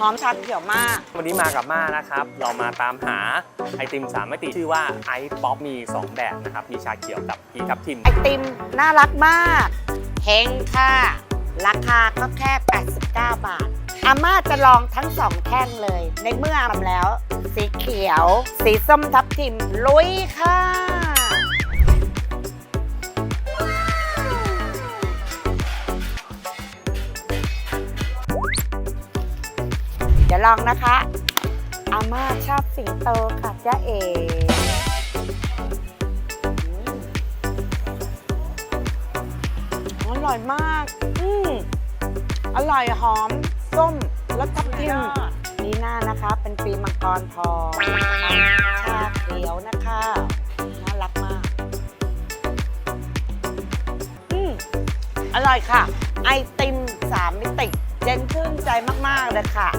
หอมชาเขียวมาก วันนี้มากับม่านะครับ เรามาตามหาไอติมสามมิติชื่อว่าไอป๊อปมี 2 แบบนะครับ มีชาเขียวกับกีทับทิม ไอติมน่ารักมากเฮงค่ะ ราคาก็แค่ 89 บาท อาม่าจะลองทั้งสองแท่งเลย ในเมื่อทำแล้ว สีเขียว สีส้มทับทิมลุยค่ะ ดี๋ยวลองนะคะ อาม่าชอบสิงโตค่ะจ้าเอ๋อืมอร่อยมาก อืมอร่อยหอม ส้มแล้วทับทิมนีหน้านะคะ เป็นปีมังกรทองนะคะชาเขียวนะคะน่ารักมาก อืมอร่อยค่ะ ไอติมสามมิติ เจนชื่นใจมาก ๆ เลยค่ะ